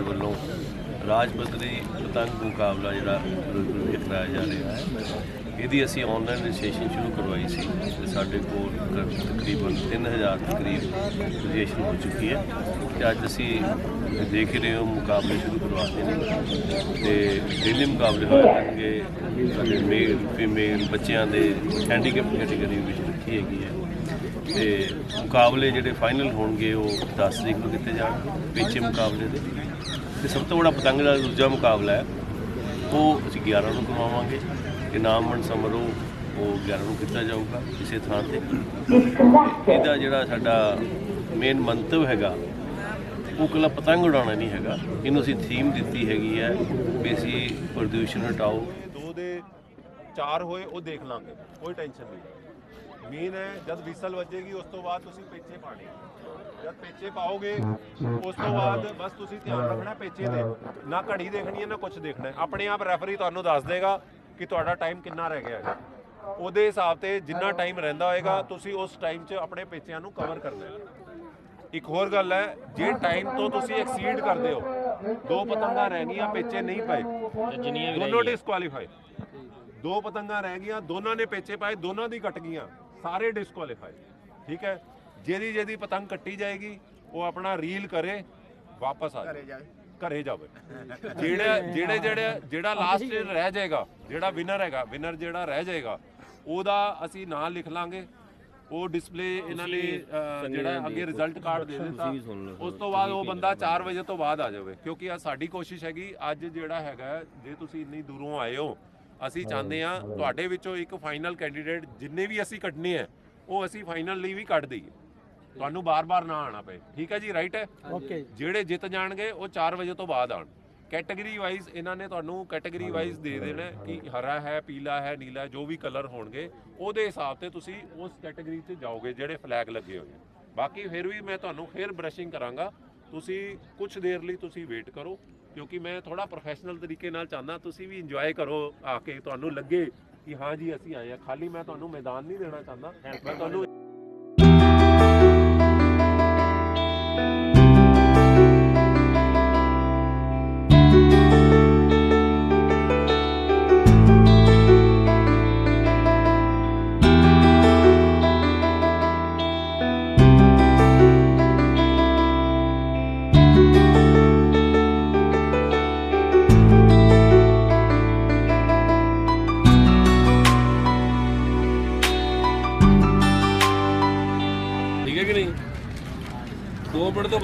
ਸਰਕਾਰ ਵੱਲੋਂ ਰਾਜ ਪੱਧਰੀ ਪਤੰਗ ਮੁਕਾਬਲਾ ਜਿਹੜਾ ਫਿਰੋਜ਼ਪੁਰ ਵਿਖੇ ਕਰਾਇਆ ਜਾ ਰਿਹਾ ਹੈ ਇਹਦੀ ਅਸੀਂ ਆਨਲਾਈਨ ਰਜਿਸਟ੍ਰੇਸ਼ਨ ਸ਼ੁਰੂ ਕਰਵਾਈ ਸੀ ਤੇ ਸਾਡੇ ਕੋਲ ਤਕਰੀਬਨ 3000 ਦੇ ਕਰੀਬ ਰਜਿਸਟ੍ਰੇਸ਼ਨ ਹੋ ਚੁੱਕੀ ਹੈ ਤੇ ਅੱਜ ਅਸੀਂ ਦੇਖ ਰਹੇ ਹੋ ਮੁਕਾਬਲੇ ਸ਼ੁਰੂ ਕਰਵਾਤੇ ਨੇ ਤੇ ਡੇਲੀ ਮੁਕਾਬਲੇ ਹੋਏ ਕਰਨਗੇ ਸਾਡੇ ਮੇਲ ਫੀਮੇਲ ਬੱਚਿਆਂ ਦੇ ਹੈਂਡੀਕੈਪ ਕੈਟਾਗਰੀ ਵਿੱਚ ਰੱਖੀ ਹੈਗੀ ਹੈ ਤੇ ਮੁਕਾਬਲੇ ਜਿਹੜੇ ਫਾਈਨਲ ਹੋਣਗੇ ਉਹ 10 ਤਰੀਕ ਨੂੰ ਕੀਤੇ ਜਾਣਗੇ ਪੇਚੇ ਮੁਕਾਬਲੇ ਦੇ। ਤੇ ਸਭ ਤੋਂ ਬੜਾ ਪਤੰਗ ਦਾ ਦੂਜਾ ਮੁਕਾਬਲਾ ਹੈ। ਉਹ ਅਸੀਂ 11 ਨੂੰ ਕਰਵਾਵਾਂਗੇ ਇਨਾਮ ਸਮਾਰੋਹ ਉਹ 11 ਨੂੰ ਕੀਤਾ ਜਾਊਗਾ ਕਿਸੇ ਥਾਂ ਤੇ। ਇਹਦਾ ਜਿਹੜਾ ਸਾਡਾ ਮੇਨ ਮੰਤਵ ਹੈਗਾ, ਉਹ ਇਕੱਲਾ ਪਤੰਗ ਉਡਾਉਣਾ ਨਹੀਂ ਹੈਗਾ। ਇਹਨੂੰ ਅਸੀਂ ਥੀਮ ਦਿੱਤੀ ਹੈਗੀ ਹੈ ਵੀ ਅਸੀਂ ਪ੍ਰਦੂਸ਼ਣ ਹਟਾਓ। ਦੋ ਦੇ ਚਾਰ ਹੋਏ, ਉਹ ਦੇਖ ਲਾਂਗੇ। ਕੋਈ ਟੈਨਸ਼ਨ ਨਹੀਂ। ਮੇਨ ਹੈ ਜਦ ਵਿਸਲ ਵੱਜੇਗੀ ਉਸ ਤੋਂ ਬਾਅਦ ਤੁਸੀਂ ਪੇਚੇ ਪਾਣੇ ਜਦ ਪੇਚੇ ਪਾਓਗੇ ਉਸ ਤੋਂ ਬਾਅਦ ਬਸ ਤੁਸੀਂ ਧਿਆਨ ਰੱਖਣਾ ਪੇਚੇ ਦੇ ਨਾ ਘੜੀ ਦੇਖਣੀ ਹੈ ਨਾ ਕੁਝ ਦੇਖਣਾ ਹੈ। ਆਪਣੇ ਆਪ ਰੈਫਰੀ ਤੁਹਾਨੂੰ ਦੱਸ ਦੇਗਾ ਕਿ ਤੁਹਾਡਾ ਟਾਈਮ ਕਿੰਨਾ ਰਹਿ ਗਿਆ ਹੈ। ਉਹਦੇ ਹਿਸਾਬ ਤੇ ਜਿੰਨਾ ਟਾਈਮ ਰਹਿੰਦਾ ਹੋਏਗਾ ਤੁਸੀਂ ਉਸ ਟਾਈਮ 'ਚ ਆਪਣੇ ਪੇਚਿਆਂ ਨੂੰ ਕਵਰ ਕਰਨਾ ਹੈ। ਇੱਕ ਹੋਰ ਗੱਲ ਹੈ ਜੇ ਟਾਈਮ ਤੋਂ ਤੁਸੀਂ ਐਕਸੀਡ ਕਰਦੇ ਹੋ ਦੋ ਪਤੰਗਾਂ ਰਹਿ ਗਈਆਂ ਪੇਚੇ ਨਹੀਂ ਪਏ। ਜਿੰਨੀਆਂ ਵੀ ਦੋਨੋਂ ਡਿਸਕੁਆਲੀਫਾਈ ਦੋ ਪਤੰਗਾਂ ਰਹਿ ਗਈਆਂ ਦੋਨਾਂ ਨੇ ਪੇਚੇ ਪਾਏ ਦੋਨਾਂ ਦੀ ਕੱਟ ਗਈਆਂ। ਸਾਰੇ ਡਿਸਕੁਆਲੀਫਾਈ ਠੀਕ ਹੈ? ਜਿਹਦੀ ਜਿਹਦੀ ਪਤੰਗ ਕੱਟੀ ਜਾਏਗੀ ਉਹ ਆਪਣਾ ਰੀਲ ਕਰੇ ਵਾਪਸ ਆ ਜਾਏ। ਘਰੇ ਜਾਵੇ। ਜਿਹੜਾ ਜਿਹੜੇ ਜਿਹੜੇ ਜਿਹੜਾ ਲਾਸਟ ਰਹਿ ਜਾਏਗਾ ਜਿਹੜਾ ਵਿਨਰ ਹੈਗਾ ਵਿਨਰ ਜਿਹੜਾ ਰਹਿ ਜਾਏਗਾ ਉਹਦਾ ਅਸੀਂ ਨਾਂ ਲਿਖ ਲਾਂਗੇ। ਉਹ ਡਿਸਪਲੇ ਇਹਨਾਂ ਨੇ ਜਿਹੜਾ ਅੱਗੇ ਰਿਜ਼ਲਟ ਕਾਰਡ ਦੇ ਦਿੱਤਾ ਉਸ ਤੋਂ ਬਾਅਦ ਉਹ ਬੰਦਾ 4 ਵਜੇ ਤੋਂ ਬਾਅਦ ਆ ਜਾਵੇ ਕਿਉਂਕਿ ਆ ਸਾਡੀ ਕੋਸ਼ਿਸ਼ ਹੈਗੀ ਅੱਜ ਜਿਹੜਾ ਹੈਗਾ ਜੇ ਤੁਸੀਂ ਇੰਨੀ ਦੂਰੋਂ ਆਏ ਹੋ ਅਸੀਂ ਚਾਹੁੰਦੇ ਆ ਤੁਹਾਡੇ ਵਿੱਚੋਂ ਇੱਕ ਫਾਈਨਲ ਕੈਂਡੀਡੇਟ ਜਿੰਨੇ ਵੀ ਅਸੀਂ ਕੱਢਨੇ ਆ ਉਹ ਅਸੀਂ ਫਾਈਨਲ ਲਈ ਵੀ ਕੱਢ ਦਈਏ। ਤੁਹਾਨੂੰ ਬਾਰ-ਬਾਰ ਨਾ ਆਣਾ ਪਏ। ਠੀਕ ਹੈ ਜੀ ਰਾਈਟ ਹੈ? ਓਕੇ ਜਿਹੜੇ ਜਿੱਤ ਜਾਣਗੇ ਉਹ 4 ਵਜੇ ਤੋਂ ਬਾਅਦ ਆਣ ਕੈਟਾਗਰੀ ਵਾਈਜ਼ ਇਹਨਾਂ ਨੇ ਤੁਹਾਨੂੰ ਕੈਟਾਗਰੀ ਵਾਈਜ਼ ਦੇ ਦੇਣਾ ਕਿ ਹਰਾ ਹੈ ਪੀਲਾ ਹੈ ਨੀਲਾ ਹੈ ਜੋ ਵੀ ਕਲਰ ਹੋਣਗੇ ਉਹਦੇ ਹਿਸਾਬ ਤੇ ਤੁਸੀਂ ਉਸ ਕੈਟਾਗਰੀ 'ਚ ਜਾਓਗੇ ਜਿਹੜੇ ਫਲੈਗ ਲੱਗੇ ਹੋਏ ਆ। ਬਾਕੀ ਫਿਰ ਵੀ ਮੈਂ ਤੁਹਾਨੂੰ ਫਿਰ ਬਰਸ਼ਿੰਗ ਕਰਾਂਗਾ। ਤੁਸੀਂ ਕੁਝ ਦੇਰ ਲਈ ਤੁਸੀਂ ਵੇਟ ਕਰੋ। ਕਿਉਂਕਿ ਮੈਂ ਥੋੜਾ ਪ੍ਰੋਫੈਸ਼ਨਲ ਤਰੀਕੇ ਨਾਲ ਚਾਹੁੰਦਾ, ਤੁਸੀਂ ਵੀ ਇੰਜੋਏ ਕਰੋ, ਆ ਕੇ ਤੁਹਾਨੂੰ ਲੱਗੇ ਕਿ ਹਾਂ ਜੀ, ਅਸੀਂ ਆਏ ਆ ਖਾਲੀ ਮੈਂ ਤੁਹਾਨੂੰ ਮੈਦਾਨ ਨਹੀਂ ਦੇਣਾ ਚਾਹੁੰਦਾ। ਮੈਂ ਤੁਹਾਨੂੰ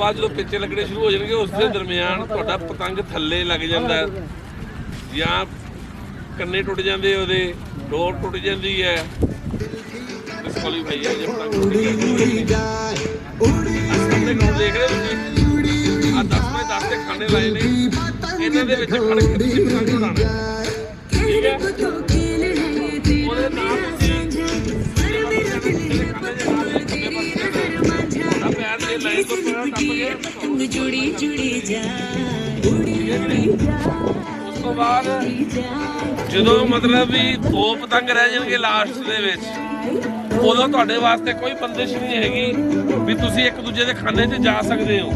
ਬਾਅਦ ਜਦੋਂ ਪਿੱਛੇ ਲੱਗਣੇ ਸ਼ੁਰੂ ਹੋ ਜਾਣਗੇ, ਉਸ ਦੇ ਦਰਮਿਆਨ ਤੁਹਾਡਾ ਪਤੰਗ ਥੱਲੇ ਲੱਗ ਜਾਂਦਾ ਹੈ। ਜਾਂ ਕੰਨੇ ਟੁੱਟ ਜਾਂਦੇ ਉਹਦੇ, ਡੋਰ ਟੁੱਟ ਜਾਂਦੀ ਹੈ। ਡਿਸਕੁਆਲੀਫਾਈ ਹੈ ਜੇ ਪਤੰਗ ਟੁੱਟ ਜਾਂਦੀ ਹੈ ਸਾਹਮਣੇ ਗਰਾਊਂਡ ਦੇਖ ਰਹੇ ਹੋ ਤੁਸੀਂ? ਆ 10 ਬਾਈ 10 ਦੇ ਖਾਨੇ ਲਾਏ ਨੇ। ਇਹਨਾਂ ਦੇ ਵਿੱਚ ਖੜ ਕੇ ਤੁਸੀਂ ਪਤੰਗ ਉਡਾਉਣਾ। ਹੈ। ਠੀਕ ਹੈ? ਗਏ ਜੁੜੀ ਜੁੜੀ ਜਾ ਉਸ ਤੋਂ ਬਾਅਦ ਜਦੋਂ ਮਤਲਬ ਵੀ ਦੋ ਪਤੰਗ ਰਹਿ ਜਾਣਗੇ ਲਾਸਟ ਦੇ ਵਿੱਚ ਉਦੋਂ ਤੁਹਾਡੇ ਵਾਸਤੇ ਕੋਈ ਬੰਦਿਸ਼ ਨਹੀਂ ਹੈਗੀ ਵੀ ਤੁਸੀਂ ਇੱਕ ਦੂਜੇ ਦੇ ਖਾਨੇ 'ਚ ਜਾ ਸਕਦੇ ਹੋ।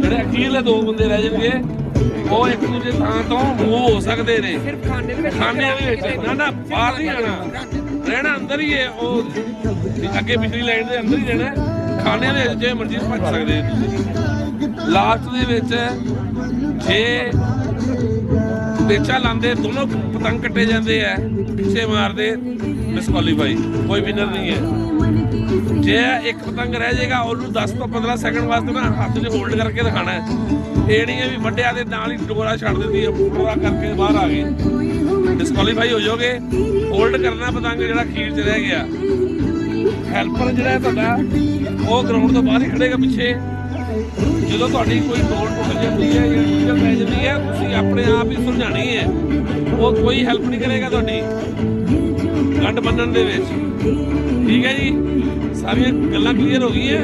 ਜਿਹੜੇ ਅਖੀਰਲੇ ਦੋ ਬੰਦੇ ਰਹਿ ਜਾਣਗੇ ਉਹ ਇੱਕ ਦੂਜੇ ਥਾਂ ਤੋਂ ਮੂਵ ਹੋ ਸਕਦੇ ਨੇ। ਸਿਰਫ ਖਾਨੇ ਦੇ ਵਿੱਚ ਖਾਨੇ ਦੇ ਵਿੱਚ ਨਾ ਨਾ ਬਾਹਰ ਨਹੀਂ ਆਣਾ ਰਹਿਣਾ ਅੰਦਰ ਹੀ ਹੈ ਉਹ। ਅੱਗੇ ਪਿਛਲੀ ਲਾਈਨ ਦੇ ਅੰਦਰ ਹੀ ਰਹਿਣਾ। ਹੈ। ਦੇ ਜੇ ਮਰਜ਼ੀ ਭੱਜ ਸਕਦੇ ਹੋ ਤੁਸੀਂ। ਲਾਸਟ ਦੇ ਵਿੱਚ, ਜੇ ਪੇਚਾ ਲਾਉਂਦੇ, ਦੋਨੋਂ ਪਤੰਗ ਕੱਟੇ ਜਾਂਦੇ ਆ, ਪਿੱਛੇ ਮਾਰਦੇ ਡਿਸਕੁਆਲੀਫਾਈ ਕੋਈ ਵਿਨਰ ਨਹੀਂ ਹੈ। ਜੇ ਇੱਕ ਪਤੰਗ ਰਹਿ ਜਾਏਗਾ, ਉਹਨੂੰ 10 ਤੋਂ 15 ਸੈਕਿੰਡ ਵਾਸਤੇ ਨਾ ਹੱਥ 'ਚ ਹੋਲਡ ਕਰਕੇ ਦਿਖਾਣਾ ਹੈ। ਇਹ ਨਹੀਂ ਹੈ ਵੀ ਵੱਡਿਆਂ ਦੇ ਨਾਲ ਹੀ ਡੋਰਾ ਛੱਡ ਦਿੰਦੀ ਹੈ, ਪੂਰਾ ਕਰਕੇ ਬਾਹਰ ਆ ਗਏ। ਡਿਸਕੁਆਲੀਫਾਈ ਹੋ ਜਾਓਗੇ। ਹੋਲਡ ਕਰਨਾ ਪਤੰਗ ਜਿਹੜਾ ਖੀਰ 'ਚ ਰਹਿ ਗਿਆ। ਹੈਲਪਰ ਜਿਹੜਾ ਤੁਹਾਡਾ, ਉਹ ਗਰਾਊਂਡ ਤੋਂ ਬਾਹਰ ਹੀ ਖੜੇਗਾ ਪਿੱਛੇ। ਜਦੋਂ ਤੁਹਾਡੀ ਕੋਈ ਡੋਰ ਟੁੱਟ ਜਾਂਦੀ ਹੈ ਜਾਂ ਡੀਜ਼ਲ ਪੈ ਜਾਂਦੀ ਹੈ, ਤੁਸੀਂ ਆਪਣੇ ਆਪ ਹੀ ਸੁਲਝਾਣੀ ਹੈ। ਉਹ ਕੋਈ ਹੈਲਪ ਨਹੀਂ ਕਰੇਗਾ ਤੁਹਾਡੀ। ਗੰਢ ਬੰਨਣ ਦੇ ਵਿੱਚ। ਠੀਕ ਹੈ ਜੀ? ਸਾਰੀਆਂ ਗੱਲਾਂ ਕਲੀਅਰ ਹੋ ਗਈਆਂ?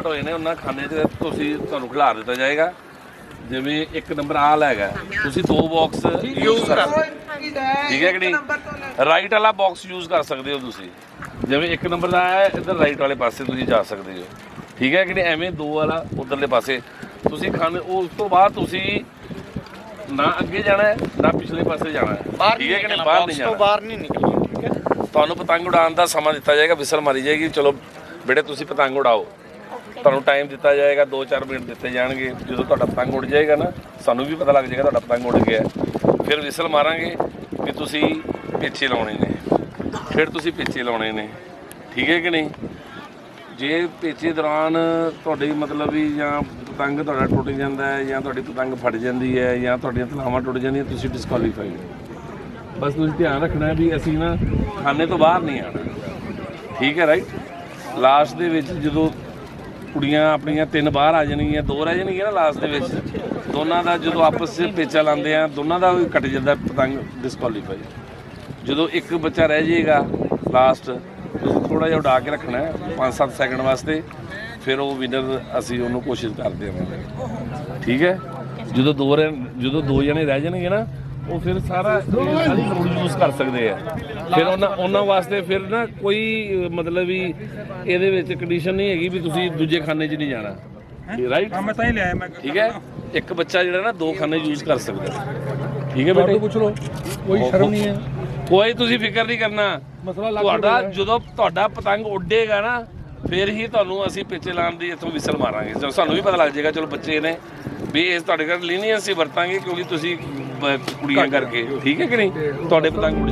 ਲਾਟ ਹੋਏ ਨੇ ਉਹਨਾਂ ਖਾਨੇ 'ਚ ਤੁਸੀਂ ਤੁਹਾਨੂੰ ਖਿਲਾ ਦਿੱਤਾ ਜਾਏਗਾ। ਜਿਵੇਂ ਇੱਕ ਨੰਬਰ ਆ ਹੈਗਾ ਤੁਸੀਂ ਦੋ ਬਾਕਸ ਯੂਜ਼ ਕਰ ਸਕਦੇ ਠੀਕ ਹੈ ਕਿ ਨਹੀਂ? ਰਾਈਟ ਵਾਲਾ ਬਾਕਸ ਯੂਜ਼ ਕਰ ਸਕਦੇ ਹੋ ਤੁਸੀਂ। ਜਿਵੇਂ ਇੱਕ ਨੰਬਰ ਦਾ ਹੈ ਇੱਧਰ ਰਾਈਟ ਵਾਲੇ ਪਾਸੇ ਤੁਸੀਂ ਜਾ ਸਕਦੇ ਹੋ। ਠੀਕ ਹੈ ਕਿ ਨਹੀਂ? ਐਵੇਂ ਦੋ ਵਾਲਾ ਉਧਰਲੇ ਪਾਸੇ। ਤੁਸੀਂ ਖਾਣੇ ਉਸ ਤੋਂ ਬਾਅਦ ਤੁਸੀਂ ਨਾ ਅੱਗੇ ਜਾਣਾ ਹੈ ਨਾ ਪਿਛਲੇ ਪਾਸੇ ਜਾਣਾ ਹੈ। ਠੀਕ ਹੈ ਕਿ ਨਹੀਂ? ਬਾਹਰ ਨਹੀਂ ਜਾਣਾ। ਬਾਹਰ ਨਹੀਂ ਨਿਕਲਣਾ ਠੀਕ ਹੈ? ਤੁਹਾਨੂੰ ਪਤੰਗ ਉਡਾਉਣ ਦਾ ਸਮਾਂ ਦਿੱਤਾ ਜਾਏਗਾ। ਵਿਸਲ ਮਾਰੀ ਜਾਏਗੀ। ਚਲੋ ਬੇਟੇ ਤੁਸੀਂ ਪਤੰਗ ਉਡਾਓ। ਤੁਹਾਨੂੰ ਟਾਈਮ ਦਿੱਤਾ ਜਾਏਗਾ 2-4 ਮਿੰਟ ਦਿੱਤੇ ਜਾਣਗੇ। ਜਦੋਂ ਤੁਹਾਡਾ ਪਤੰਗ ਉੱਡ ਜਾਏਗਾ ਨਾ, ਸਾਨੂੰ ਵੀ ਪਤਾ ਲੱਗ ਜਾਏਗਾ ਤੁਹਾਡਾ ਪਤੰਗ ਉੱਡ ਗਿਆ। ਫਿਰ ਵਿਸਲ ਮਾਰਾਂਗੇ ਵੀ ਤੁਸੀਂ ਪਿੱਛੇ ਲਾਉਣੇ ਨੇ। ਫਿਰ ਤੁਸੀਂ ਪਿੱਛੇ ਲਾਉਣੇ ਨੇ। ਠੀਕ ਹੈ ਕਿ ਨਹੀਂ? ਜੇ ਪੇਚੇ ਦੌਰਾਨ ਤੁਹਾਡੀ ਮਤਲਬ ਵੀ ਜਾਂ ਪਤੰਗ ਤੁਹਾਡਾ ਟੁੱਟ ਜਾਂਦਾ ਹੈ ਜਾਂ ਤੁਹਾਡੀ ਪਤੰਗ ਫਟ ਜਾਂਦੀ ਹੈ ਜਾਂ ਤੁਹਾਡੀਆਂ ਤਲਾਵਾਂ ਟੁੱਟ ਜਾਂਦੀਆਂ, ਤੁਸੀਂ ਡਿਸਕੁਆਲੀਫਾਈ ਹੋ। ਬਸ ਤੁਸੀਂ ਧਿਆਨ ਰੱਖਣਾ ਹੈ ਵੀ ਅਸੀਂ ਨਾ ਖਾਨੇ ਤੋਂ ਬਾਹਰ ਨਹੀਂ ਆਣਾ ਠੀਕ ਹੈ ਰਾਈਟ ਲਾਸਟ ਦੇ ਵਿੱਚ ਜਦੋਂ ਕੁੜੀਆਂ ਆਪਣੀਆਂ ਤਿੰਨ ਬਾਹਰ ਆ ਜਾਣਗੀਆਂ, ਦੋ ਰਹਿ ਜਾਣਗੀਆਂ ਨਾ ਲਾਸਟ ਦੇ ਵਿੱਚ। ਦੋਨਾਂ ਦਾ ਜਦੋਂ ਆਪਸ ਵਿੱਚ ਪੇਚਾ ਲਾਉਂਦੇ ਆ, ਦੋਨਾਂ ਦਾ ਵੀ ਕੱਟ ਜਾਂਦਾ, ਪਤੰਗ ਡਿਸਕੁਆਲੀਫਾਈ ਜਦੋਂ ਇੱਕ ਬੱਚਾ ਰਹਿ ਜਾਏਗਾ ਲਾਸਟ ਤੁਸੀਂ ਥੋੜਾ ਜਿਹਾ ਉਡਾ ਕੇ ਰੱਖਣਾ ਹੈ 5-7 ਸੈਕਿੰਡ ਵਾਸਤੇ, ਫਿਰ ਉਹ ਵਿਨਰ ਅਸੀਂ ਉਹਨੂੰ ਕੋਸ਼ਿਸ਼ ਕਰਦੇ ਹਾਂ ਠੀਕ ਹੈ? ਜਦੋਂ ਦੋ ਰਹਿ- ਜਦੋਂ ਦੋ ਜਣੇ ਰਹਿ ਜਾਣਗੇ ਨਾ ਉਹ ਫਿਰ ਸਾਰਾ ਯੂਜ਼ ਕਰ ਸਕਦੇ ਆ। ਫਿਰ ਉਹਨਾਂ ਉਹਨਾਂ ਵਾਸਤੇ ਫਿਰ ਨਾ ਕੋਈ ਮਤਲਬ ਵੀ ਇਹਦੇ ਵਿੱਚ ਕੰਡੀਸ਼ਨ ਨਹੀਂ ਹੈਗੀ ਵੀ ਤੁਸੀਂ ਦੂਜੇ ਖਾਨੇ 'ਚ ਨਹੀਂ ਜਾਣਾ। ਰਾਈਟ ਮੈਂ ਤਾਂ ਹੀ ਲਿਆਇਆ ਮੈਂ ਠੀਕ ਹੈ? ਇੱਕ ਬੱਚਾ ਜਿਹੜਾ ਨਾ ਦੋ ਖਾਨੇ ਯੂਜ਼ ਕਰ ਸਕਦਾ। ਠੀਕ ਹੈ ਬੇਟੇ? ਪੁੱਛ ਲਓ। ਕੋਈ ਸ਼ਰਮ ਨਹੀਂ ਹੈ। ਕੋਈ ਤੁਸੀਂ ਫਿਕਰ ਨਹੀਂ ਕਰਨਾ। ਮਸਲਾ ਤੁਹਾਡਾ ਜਦੋਂ ਤੁਹਾਡਾ ਪਤੰਗ ਉੱਡੇਗਾ ਨਾ ਫਿਰ ਹੀ ਤੁਹਾਨੂੰ ਅਸੀਂ ਪਿੱਛੇ ਲਾਉਣ ਦੀ ਇੱਥੋਂ ਵਿਸਲ ਮਾਰਾਂਗੇ। ਸਾਨੂੰ ਵੀ ਪਤਾ ਲੱਗ ਜਾਏਗਾ ਚਲੋ ਬੱਚੇ ਨੇ ਵੀ ਇਸ ਤੁਹਾਡੇ ਘਰ ਲੀਨੀਅੰਸ ਵਰਤਾਂਗੇ ਕਿਉਂਕਿ ਤੁਸੀਂ ਕੁੜੀਆਂ ਕਰਕੇ। ਠੀਕ ਹੈ ਕਿ ਨਹੀਂ? ਤੁਹਾਡੇ ਪਤੰਗ ਉੱਡ